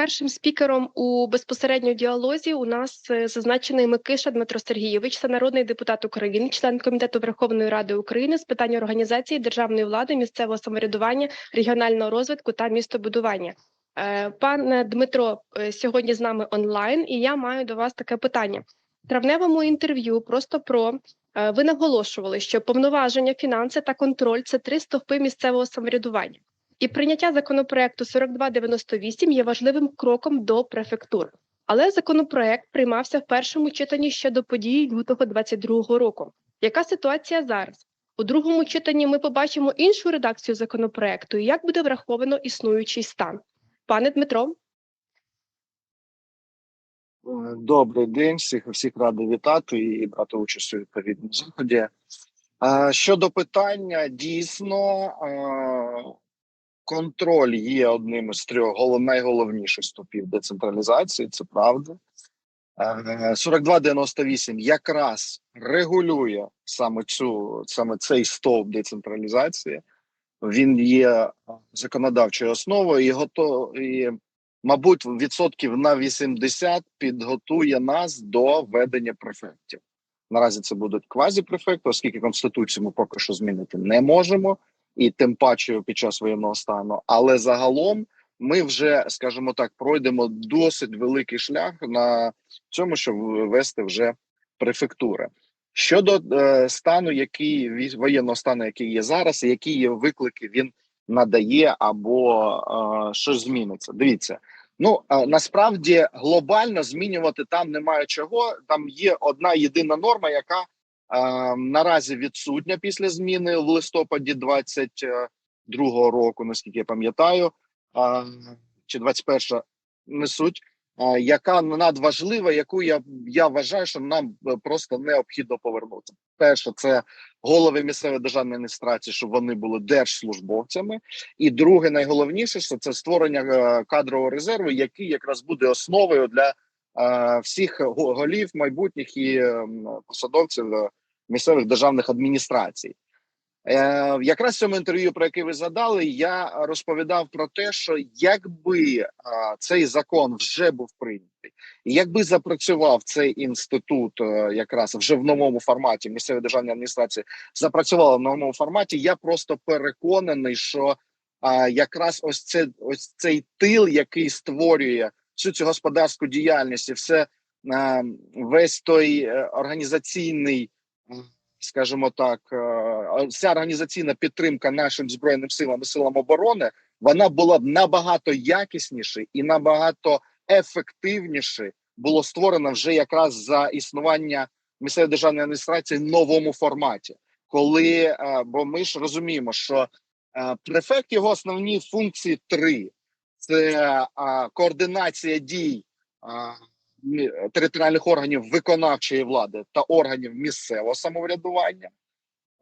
Першим спікером у безпосередньо діалозі у нас е, зазначений Микиша Дмитро Сергійович, це народний депутат України, член комітету Верховної Ради України з питань організації державної влади, місцевого самоврядування, регіонального розвитку та містобудування. Е, Пане Дмитро, е, сьогодні з нами онлайн, і я маю до вас таке питання. Травневому інтерв'ю просто про ви наголошували, що повноваження, фінанси та контроль це три стовпи місцевого самоврядування. І прийняття законопроекту 4298 є важливим кроком до префектур. Але законопроект приймався в першому читанні ще до подій лютого 2022 року. Яка ситуація зараз? У другому читанні ми побачимо іншу редакцію законопроекту і як буде враховано існуючий стан. Пане Дмитро, Е, Добрий день, всіх всіх радий вітати і брати участь у відповідному заході. Щодо питання, дійсно е, контроль є одним із трьох голов- найголовніших ступів децентралізації. Це правда. Е, 4298 якраз регулює саме цю саме цей стовп децентралізації. Він є законодавчою основою і готов і мабуть, відсотків на 80 підготує нас до ведення префектів. Наразі це будуть квазіпрефекти, оскільки конституцію ми поки що змінити не можемо, і тим паче під час воєнного стану. Але загалом ми вже, скажімо так, пройдемо досить великий шлях на цьому, щоб вести вже префектури. Щодо е, стану, який воєнного стану, який є зараз, які є виклики він надає або е, щось зміниться. Дивіться, ну е, насправді глобально змінювати там немає чого. Там є одна єдина норма, яка наразі відсутня після зміни в листопаді 22-го року, наскільки я пам'ятаю, е, чи 21 не суть. е, Яка надважлива, яку я я вважаю, що нам е, просто необхідно повернути. Перше, це голови місцевої державної адміністрації, щоб вони були держслужбовцями. І друге, найголовніше, що це створення е, кадрового резерву, який якраз буде основою для е, всіх голів майбутніх і е, посадовців е, місцевих державних адміністрацій. Е, якраз в цьому інтерв'ю, про яке ви задали, я розповідав про те, що якби е, цей закон вже був прийнятий, якби запрацював цей інститут, е, якраз вже в новому форматі місцевої державної адміністрації, запрацювала в новому форматі. Я просто переконаний, що а, якраз ось це ось цей тил, який створює всю цю господарську діяльність, і все а, весь той е, організаційний, скажімо так, е, вся організаційна підтримка нашим збройним силам і силам оборони, вона була б набагато якісніше і набагато ефективніше було створено вже якраз за існування місцевої державної адміністрації в новому форматі. Коли е, бо ми ж розуміємо, що е, префект його основні функції три: це е, координація дій е, територіальних органів виконавчої влади та органів місцевого самоврядування,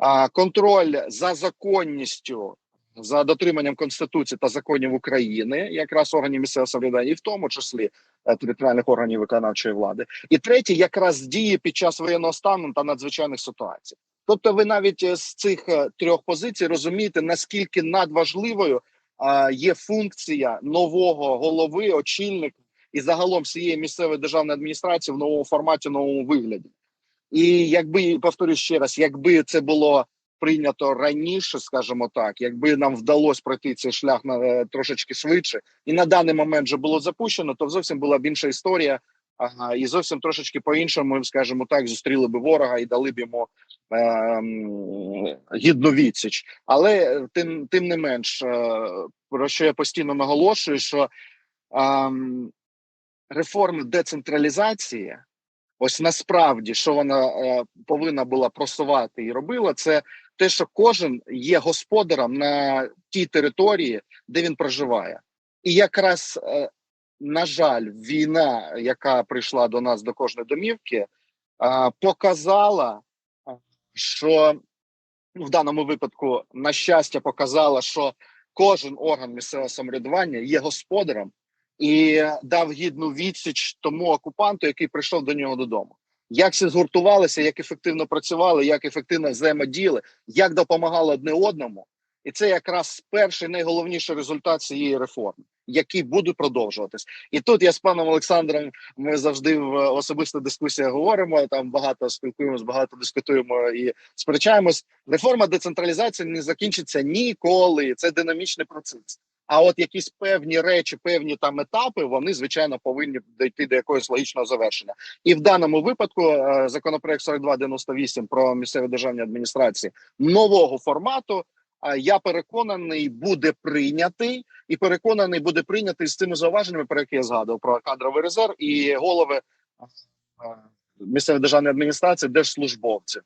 е, контроль за законністю. За дотриманням конституції та законів України, якраз органів місцевого самоврядування, і в тому числі е, територіальних органів виконавчої влади, і третє, якраз дії під час воєнного стану та надзвичайних ситуацій. Тобто, ви навіть е, з цих е, трьох позицій розумієте, наскільки надважливою е, є функція нового голови, очільника і загалом всієї місцевої державної адміністрації в новому форматі, в новому вигляді. І якби повторюю ще раз, якби це було прийнято раніше, скажімо так, якби нам вдалося пройти цей шлях на е, трошечки швидше, і на даний момент вже було запущено, то зовсім була б інша історія. Ага, і зовсім трошечки по-іншому, скажімо так, зустріли би ворога і дали б йому ем, гідну відсіч. Але тим, тим не менш, е, про що я постійно наголошую, що ем, реформи децентралізації, ось насправді, що вона е, повинна була просувати і робила, це те, що кожен є господарем на тій території, де він проживає. І якраз, е, на жаль, війна, яка прийшла до нас до кожної домівки, е, показала, що ну, в даному випадку, на щастя, показала, що кожен орган місцевого самоврядування є господарем і дав гідну відсіч тому окупанту, який прийшов до нього додому. Як всі згуртувалися, як ефективно працювали, як ефективно взаємодіяли, як допомагали одне одному, і це якраз перший найголовніший результат цієї реформи, який буде продовжуватись. І тут я з паном Олександром. Ми завжди в особистих дискусіях говоримо. Там багато спілкуємось, багато дискутуємо і сперечаємось. Реформа децентралізації не закінчиться ніколи. Це динамічний процес. А от якісь певні речі, певні там етапи, вони звичайно повинні дійти до якогось логічного завершення. І в даному випадку е, законопроект 4298 про місцеві державні адміністрації нового формату. е, Я переконаний, буде прийнятий і переконаний буде прийнятий з цими зауваженнями, про які я згадував про кадровий резерв і голови е, місцевої державної адміністрації, держслужбовців.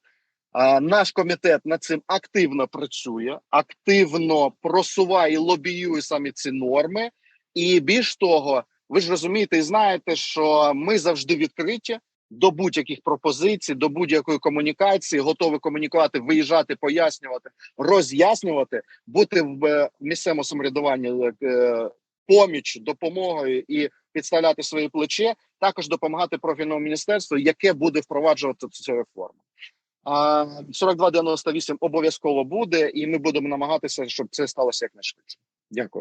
Наш комітет над цим активно працює, активно просуває і лобіює самі ці норми. І більш того, ви ж розумієте і знаєте, що ми завжди відкриті до будь-яких пропозицій, до будь-якої комунікації, готові комунікувати, виїжджати, пояснювати, роз'яснювати, бути в е, місцевому самоврядуванні е, поміч, допомогою і підставляти свої плече, також допомагати профільному міністерству, яке буде впроваджувати цю реформу. А 4298 обов'язково буде, і ми будемо намагатися, щоб це сталося якнайшвидше. Дякую.